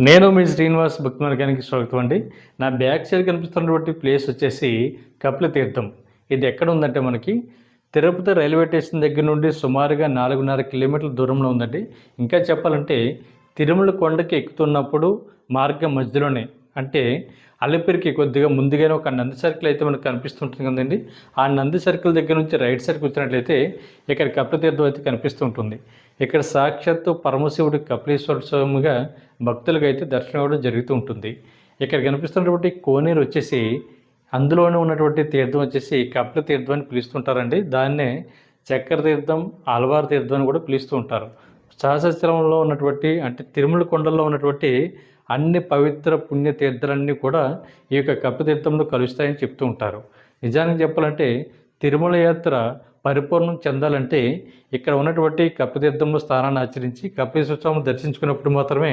నేను మీ శ్రీనివాస్ భక్తి మార్గానికి స్వాగతం అండి. నా బ్యాక్ సైడ్ కనిపిస్తున్నటువంటి ప్లేస్ వచ్చేసి కపిల తీర్థం. ఇది ఎక్కడ ఉందంటే మనకి తిరుపతి రైల్వే స్టేషన్ దగ్గర నుండి సుమారుగా నాలుగున్నర కిలోమీటర్ల దూరంలో ఉందండి. ఇంకా చెప్పాలంటే తిరుమల కొండకి ఎక్కుతున్నప్పుడు మార్గం మధ్యలోనే అంటే అలిపిరికి కొద్దిగా ముందుగానే ఒక నంది సర్కిల్ అయితే మనకు కనిపిస్తుంటుంది కదండి. ఆ నంది సర్కిల్ దగ్గర నుంచి రైట్ సైడ్కి వచ్చినట్లయితే ఇక్కడ కపిలతీర్థం అయితే కనిపిస్తుంటుంది. ఇక్కడ సాక్షాత్తు పరమశివుడు కపిలేశ్వర స్వామిగా భక్తులకు అయితే దర్శనం ఇవ్వడం జరుగుతూ ఉంటుంది. ఇక్కడ కనిపిస్తున్నటువంటి కోనేరు వచ్చేసి అందులోనే ఉన్నటువంటి తీర్థం వచ్చేసి కపిల తీర్థం అని పిలుస్తుంటారండి. దాన్నే చక్కెర తీర్థం ఆల్వార్ తీర్థం అని కూడా పిలుస్తూ ఉంటారు. సహస్రంలో ఉన్నటువంటి అంటే తిరుమల కొండల్లో ఉన్నటువంటి అన్ని పవిత్ర పుణ్య తీర్థాలన్నీ కూడా ఈ యొక్క కపితీర్థంలో కలుస్తాయని చెప్తూ ఉంటారు. నిజానికి చెప్పాలంటే తిరుమల యాత్ర పరిపూర్ణం చెందాలంటే ఇక్కడ ఉన్నటువంటి కపితీర్థంలో స్థానాన్ని ఆచరించి కపేశ్వర స్వామిని దర్శించుకున్నప్పుడు మాత్రమే